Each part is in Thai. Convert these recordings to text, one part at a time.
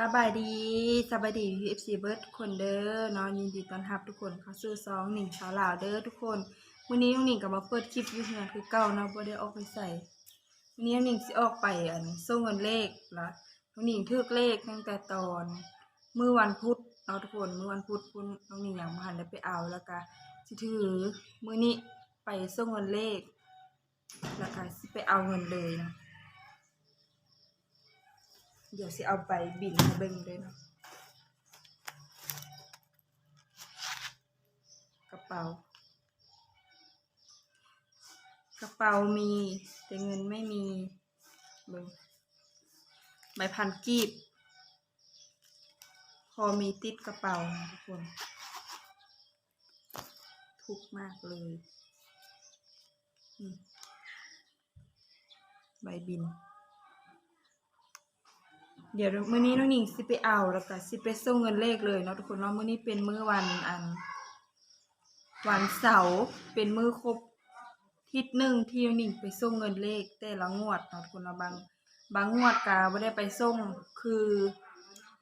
สบายดีสบายดี UFC เบิร์ดทุกคนเด้อเนาะยินดีต้อนรับทุกคนเข้าสู่ซองหนิงสาวลาวเด้อทุกคนมื้อนี้น้องหนิงก็มาเปิดคลิปอยู่เฮือนคือเก่าเนาะบ่ได้ออกไปใส่มื้อนี้น้องหนิงสิออกไปอันส่งเงินเลขละน้องหนิงถูกเลขตั้งแต่ตอนเมื้อวันพุธเนาะทุกคนเมื้อวันพุธพุ่นน้องหนิงอยังบ่ทันได้ไปเอาแล้วก็สิถือมื้อนี้ไปส่งเงินเลขแล้วก็สิไปเอาเงินเลยนะ เดี๋ยวสิเอาไปบินให้เบ่งเลยเนาะกระเป๋า กระเป๋ามี แต่เงินไม่มีเบิ่งใบพันกีบ พอมีติดกระเป๋าทุกคน ทุกมากเลยใบบิน เดี๋ยวมื้อนี้น้องหนิงสิไปเอาแล้วก็สิไปส่งเงินเลขเลยเนาะทุกคนเนาะมื้อนี้เป็นมื้อวันอัน วันเสาร์เป็นมื้อครบทิศหนึ่งที่น้องหนิงไปส่งเงินเลข แต่ละงวดเนาะทุกคนเนาะบางบางงวดก็บ่ได้ไปส่งคือ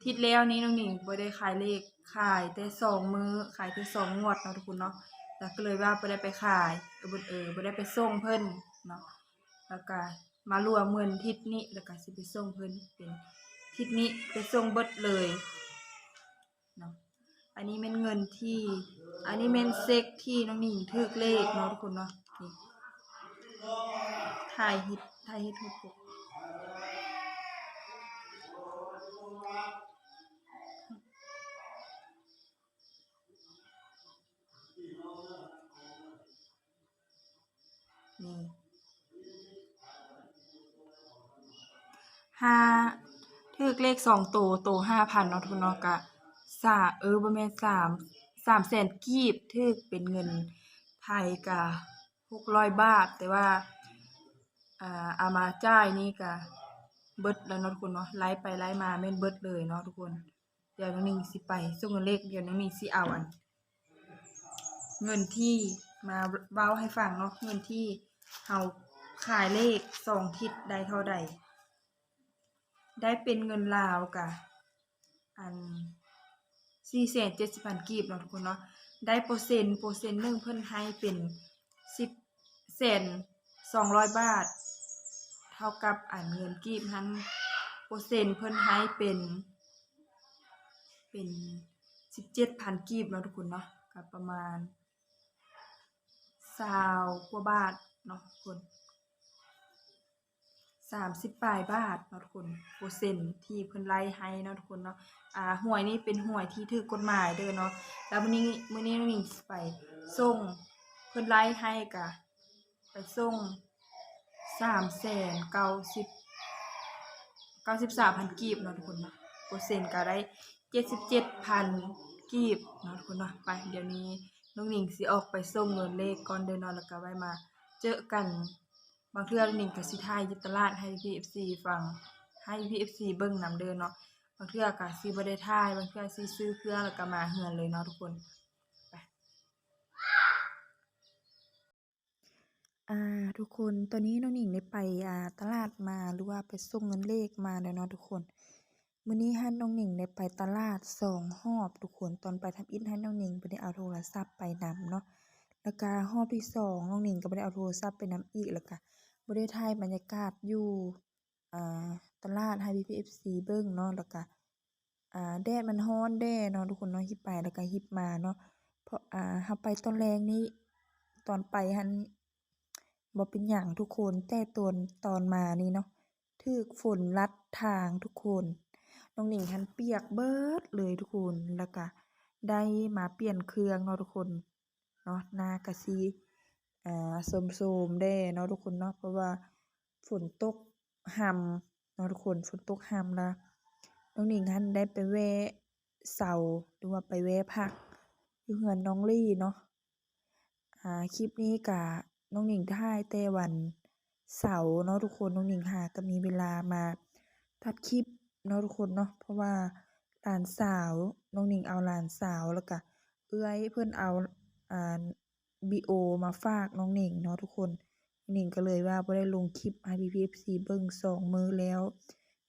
ทิศแล้วนี้น้องหนิงบ่ได้ขายเลขขายแต่สองมื้อขายแต่สองงวดเนาะทุกคนเนาะแล้วก็เลยว่าบ่ได้ไปขายเออบ่เออบ่ได้ไปส่งเพิ่นเนาะแล้วก็มารวมเงินทิศนี้แล้วก็สิไปส่งเพิ่นเป็น ทิศนี้ไปส่งเบิดเลยเนาะอันนี้เป็นเงินที่ อันนี้เป็นเซ็กที่น้องหนิงถึกเลขเนาะทุกคนเนาะนี่ถ่ายฮิตถ่ายฮิตทุกปกนี่ห้า ถึกเลขสองตัวตัวห้าพันเนาะทุกคนเนาะกะสาเออบ่แม่นสามสามแสนกีบถึกเป็นเงินไทยกะหกร้อยบาท แต่ว่าอ่าเอามาจ่ายนี่กะเบิดแล้วเนาะทุกคนเนาะไล่ไปไล่มาแม่นเบิดเลยเนาะทุกคน เดี๋ยวน้องนิ่งสิไปส่งเงินเลขเดี๋ยวน้องนิ่งสิเอาอัน เงินที่มาเว้าให้ฟังเนาะเงินที่เฮาขายเลขสองทิศได้เท่าใด ได้เป็นเงินลาวกะอันสี่แสนเจ็ดสิบพันกีบเนาะทุกคนเนาะได้เปอร์เซ็นต์เปอร์เซ็นต์หนึ่งเพิ่นให้เป็นสิบแสนสองร้อยบาท เท่ากับอันเงินกีบนั้นเปอร์เซ็นต์เพิ่นให้เป็น เป็นสิบเจ็ดพันกีบเนาะทุกคนเนาะก็ประมาณสาวกว่าบาทเนาะทุกคน สามสิบปลายบาทเนาะทุกคนเปอร์เซ็นต์ที่เพิ่นไล่ให้เนาะทุกคนเนาะอ่าหวยนี่เป็นหวยที่ถูกกฎหมายเด้อเนาะแล้วมื้อนี้มื้อนี้น้องหนิงไปส่งเพิ่นไล่ให้กะไปส่งสามแสนเก้าสิบเก้าสิบสามพันกีบเนาะทุกคนเนาะเปอร์เซ็นต์ก็ได้เจ็ดสิบเจ็ดพันกีบเนาะทุกคนเนาะไปเดี๋ยวนี้น้องหนิงสิออกไปส่งเงินเลขก่อนเดินนอนแล้วก็ไว้มาเจอกัน บางเทื่อหนิงก็สิถ่ายยู่ตลาดให้ PFC ฟังให้ PFC เบิ่งนำเด้อเนาะบางเทื่อก็สิบ่ได้ถ่ายบางเทื่อสิซื้อเครื่องแล้วก็มาเฮือนเลยเนาะทุกคนไปอ่าทุกคนตอนนี้น้องหนิงได้ไปอ่าตลาดมาหรือว่าไปส่งเงินเลขมาแล้วเนาะทุกคนมื้อนี้ให้น้องหนิงได้ไปตลาดสองรอบทุกคนตอนไปทำอิฐให้น้องหนิงบ่ได้เอาโทรศัพท์ไปนำเนาะแล้วก็รอบที่สองน้องหนิงก็บ่ได้เอาโทรศัพท์ไปนำอีกแล้วก็ บ่ได้ถ่ายบรรยากาศอยู่อ่าตลาดให้ PPFC เบิ่งเนาะแล้วก็อ่าแดดมันร้อนแด้เนาะทุกคนเนาะฮิปไปแล้วก็ฮิปมาเนาะเพราะอ่าเราไปตอนแรงนี่ตอนไปหั้นบ่เป็นหยังทุกคนแต่ตอนตอนมานี่เนาะถูกฝนลัดทางทุกคนน้องหนิงหั้นเปียกเบิดเลยทุกคนแล้วก็ได้มาเปลี่ยนเครื่องเนาะทุกคนเนาะนาก็สิ อ่าโทรมๆแด้เนาะทุกคนเนาะเพราะว่าฝนตกห่ำเนาะทุกคนฝนตกห่ำล้วน้องหนิงหั้นได้ไปแวะเสาหรือว่าไปแวะพักอยู่เรือนน้องลี่เนาะอ่าคลิปนี้ก็น้องหนิงถ่ายแต่วันเสาร์เนาะทุกคนน้องหนิงหาก็มีเวลามาตัดคลิปเนาะทุกคนเนาะเพราะว่าหลานสาวน้องหนิงเอาหลานสาวแล้วก็เอื้อยเพิ่อนเอาอ่า BO มาฝากน้องหนิงเนาะทุกคนหนิงก็เลยว่าบ่ได้ลงคลิปให้ PPFC เบิ่งสองมือแล้ว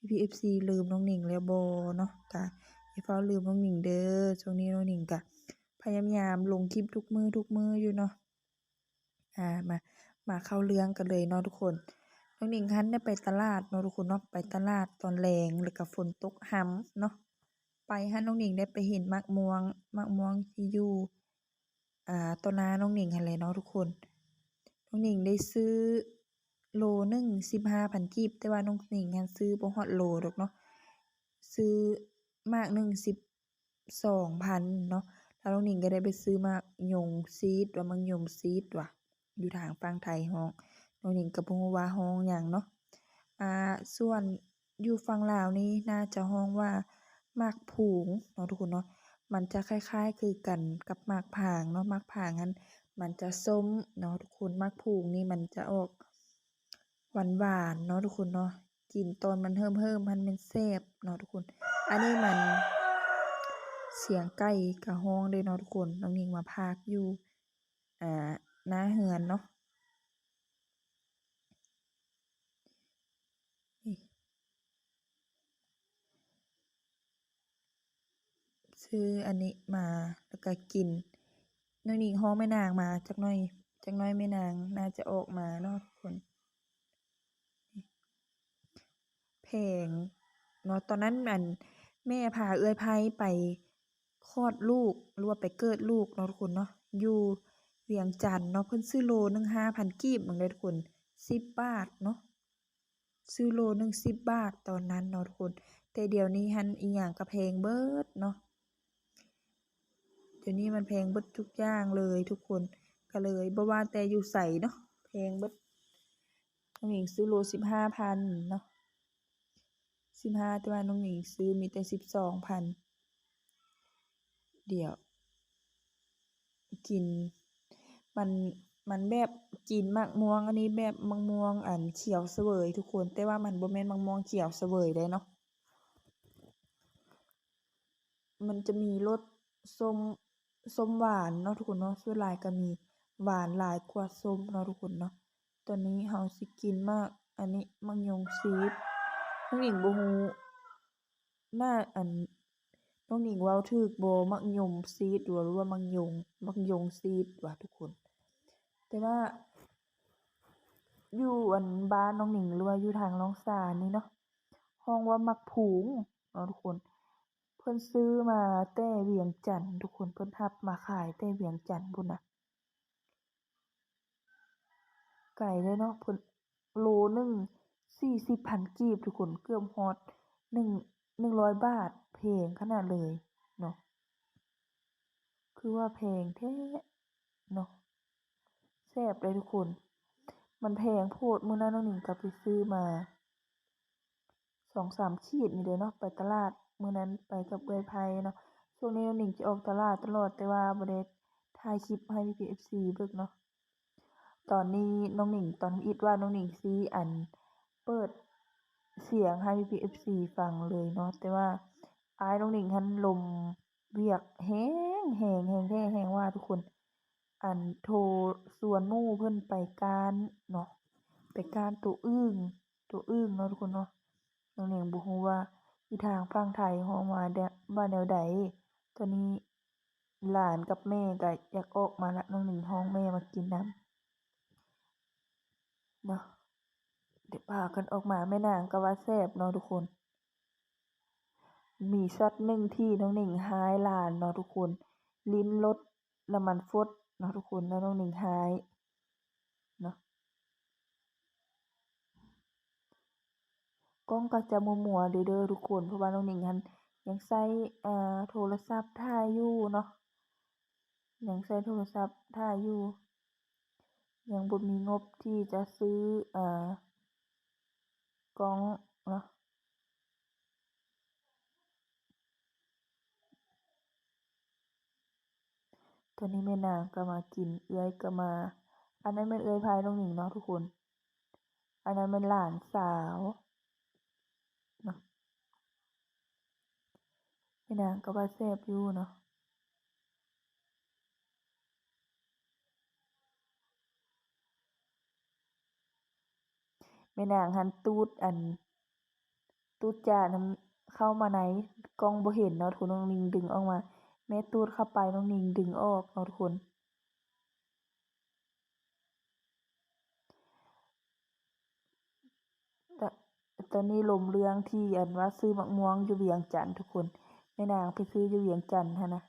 พี่ๆ FC ลืมน้องหนิงแล้วบ่เนาะก็อย่าเฝ้าลืมน้องหนิงเด้อช่วงนี้น้องหนิงก็พยายามลงคลิปทุกมือทุกมืออยู่เนาะอ่ามามาเข้าเรื่องกันเลยเนาะทุกคนน้องหนิงหันได้ไปตลาดเนาะทุกคนเนาะไปตลาดตอนแลงแล้วก็ฝนตกห้ำเนาะไปหั้นน้องหนิงได้ไปเห็นมะม่วงมะม่วงที่อยู่ อ่าต้นนาน้องหนิงหันแหละเนาะทุกคน น้องหนิงได้ซื้อโลหนึ่ง15,000กีบ แต่ว่าน้องหนิงหันซื้อบ่ฮอดโลดอกเนาะ ซื้อมากหนึ่ง12,000เนาะ แล้วน้องหนิงก็ได้ไปซื้อมากยงซีดว่ามักหยมซีดว่ะ อยู่ทางฝั่งไทยฮ้อง น้องหนิงก็บ่ฮู้ว่าฮ้องหยังเนาะ อ่า ส่วนอยู่ฝั่งลาวนี่น่าจะฮ้องว่ามากผูงเนาะทุกคนเนาะ มันจะคล้ายๆ คือกันกับมากผางเนาะมากผางหั้นมันจะส้มเนาะทุกคนมากผูงนี่มันจะออกหวานๆเนาะทุกคนเนาะกินตอนมันเหิมๆมันแม่นแซ่บเนาะทุกคน อันนี้มันเสียงไก่ก็ฮ้องเด้เนาะทุกคนน้องหนิงมาพากอยู่อ่าหน้าเรือนเนาะ นี่ ซื้ออันนี้มาแล้วก็กินน้องนิงฮ้องแม่นางมาจักน่อยจักน่อยแม่นางน่าจะออกมาเนาะทุกคนนี่แพงเนาะตอนนั้นอั่นแม่พาเอื้อยไผไปคลอดลูกหรือว่าไปเกิดลูกเนาะทุกคนเนาะอยู่เวียงจันทน์เนาะเพิ่นซื้อโลหนึ่ง5,000กีบเบิ่งเด้อทุกคน10บาทเนาะซื้อโลหนึ่ง10บบาทตอนนั้นเนาะทุกคน แต่เดี๋ยวนี้หั้นอิหยังก็แพงเบิดเนาะ ดี๋ยวนี้มันแพงเบิดทุกอย่างเลยทุกคนก็เลยบ่ว่าแต่อยู่ไสเนาะแพงเบิดน้องหนิงซื้อโล15,000เนาะ15แต่ว่าน้องหนิงซื้อมีแต่12,000เดี๋ยว กิน มันมันแบบกินมะม่วงอันนี้แบบมะม่วงอันเขียวเสวยทุกคนแต่ว่ามันบ่แม่นมะม่วงเขียวเสวยเด้เนาะมันจะมีรสส้ม ส้มหวานเนาะทุกคนเนาะส่วนหลายก็มีหวานหลายกว่าส้มเนาะทุกคนเนาะตอนนี้เราสิกินมาก อันนี้มะยงชิดน้องหนิงบ่ฮู้น่าอันน้องหนิงว้าถูกบ่มะยมซีดหรือว่ามักยงมักยงซีดว่ะทุกคน แต่ว่า อยู่อันบ้านน้องหนิงหรือว่าอยู่ทางลองสานนี่เนาะฮ้องว่ามักผูงเนาะทุกคน พิ่นซื้อมาแต่เวียงจันทน์ทุกคนเพิ่นรับมาขายแต่เวียงจันทน์พู้นน่ะ ไกลเลยเนาะเพิ่นโลหนึ่ง40,000กีบทุกคนเกือบฮอดหนึ่ง100บาทแพลงขนาดเลยเนาะคือว่าแพงแท้เนาะแซ่บเลยทุกคน มันแพงโพดมื้อนั้นน้องหนิงก็ไปซื้อมา2-3ขีดนี่เด้อเนาะไปตลาด มื้อนั้นไปกับเอื้อยไผเนาะช่วงนี้น้องหนิงจะออกตลาดตลอดแต่ว่าบ่ได้ถ่ายคลิปให้พี่ๆ FC เบิ่งเนาะตอนนี้น้องหนิงตอนอิดว่าน้องหนิงสิอันเปิดเสียงให้พี่ๆ FC ฟังเลยเนาะแต่ว่าอ้ายน้องหนิงหันลมเวียกแรงแรงแรงแท้แรงว่าทุกคน อันโทรชวนมู่เพิ่นไปการเนาะไปการตัวอึ้งตัวอึ้งเนาะทุกคนเนาะน้องหนิงบ่ฮู้ว่า อยู่ทางฝั่งไทยฮ้องว่าแดว่าแนวใดตอนนี้หลานกับแม่ก็อยากออกมาล้วน้องหนิงฮ้องแม่มากินนำเนาะเดี๋ยวพากันออกมาแม่นางก็ว่าแซ่บเนาะทุกคน มีช็อตหนึ่งที่น้องหนิงหายหลานเนาะทุกคน ลิ้นรดน้ำมันฟดเนาะทุกคนแล้วน้องหนิงหายเนาะ กล้องก็จะมัวๆเด้อเด้อทุกคน เพราะว่าน้องหนิงหันยังใช้อ่าโทรศัพท์ถ่ายอยู่เนาะยังใช้โทรศัพท์ถ่ายอยู่ ยังบ่มีงบที่จะซื้ออ่ากล้องเนาะตอนนี้แม่นางก็มากินเอื้อยก็มา อันนั้นแม่นเอื้อยไผน้องหนิงเนาะทุกคน อันนั้นแม่นหลานสาวเนาะแม่ นางก็ว่าแซ่บอยู่เนาะแม่นางหันตูดอัน ตูดจ้านํเข้ามาในกล้องบ่เห็นเนาะทุกนน้องนิงดึงออกมา แม่ตูดเข้าไปน้องนิงดึงออกเนาะทุกคนตตอนนี้ลมเรื่องที่อันว่าซื้อมักม่วงอยู่เวียงจันทุกคน แม่นางไปซื้ออยู่เวียงจันทน์หั้นะ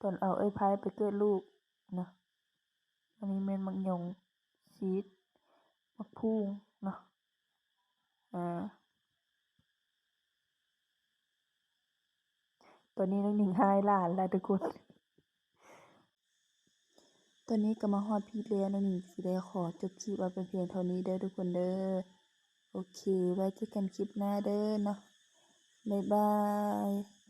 ตอนเอาเอ้ยไผไปเกิดลูกนะอันนี้แม่นมักยงชีสมักพุ่งเนาะอ่าตอนนี้น้องหนิงหายหลานแล้วทุกคนตอนนี้ก็มาฮอดพีแล้วน้องหนิงสิได้ขอจบคลิปไว้เป็นเพียงเท่านี้เด้อทุกคนเด้อโอเค ไว้เจอกันคลิปหน้าเด้อเนาะบ๊ายบาย